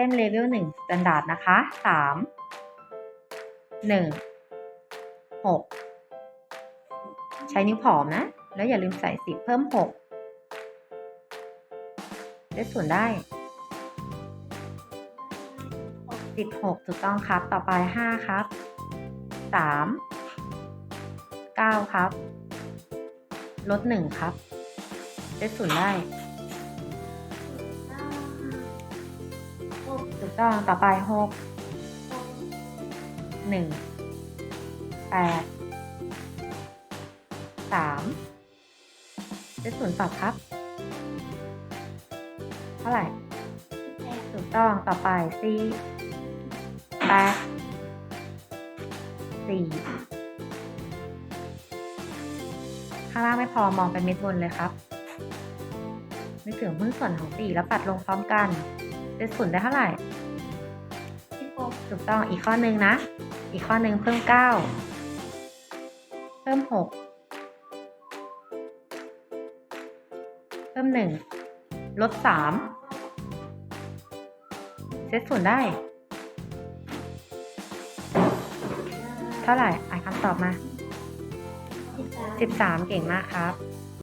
ต็มเลเวลหนึ่งสแตนดาร์ดนะคะสามหนึ่งหกใช้นิ้วผอมนะ แล้วอย่าลืมใส่สิบเพิ่มหกได้ส่วนได้สิบหกถูกต้องครับ ต่อไปห้าครับสามเก้าครับ ลดหนึ่งครับ ได้ส่วนได้ ต้องต่อไปหกหนึ่งแปดสามได้ศูนย์ตอบครับ เท่าไหร่ถูกต้องต่อไปสี่แปดสี่ข้างล่างไม่พอมองไปเม็ดบนเลยครับนึกถึงหุ้นส่วนของสี่แล้วปัดลงพร้อมกัน ได้ศูนย์ได้เท่าไหร่ถูกต้องอีกข้อหนึ่งนะ อีกข้อหนึ่งเพิ่มเก้าเพิ่มหกเพิ่มหนึ่งลดสามเซตส่วนได้ เท่าไหร่อ่านคำตอบมาสิบสามเก่งมากครับ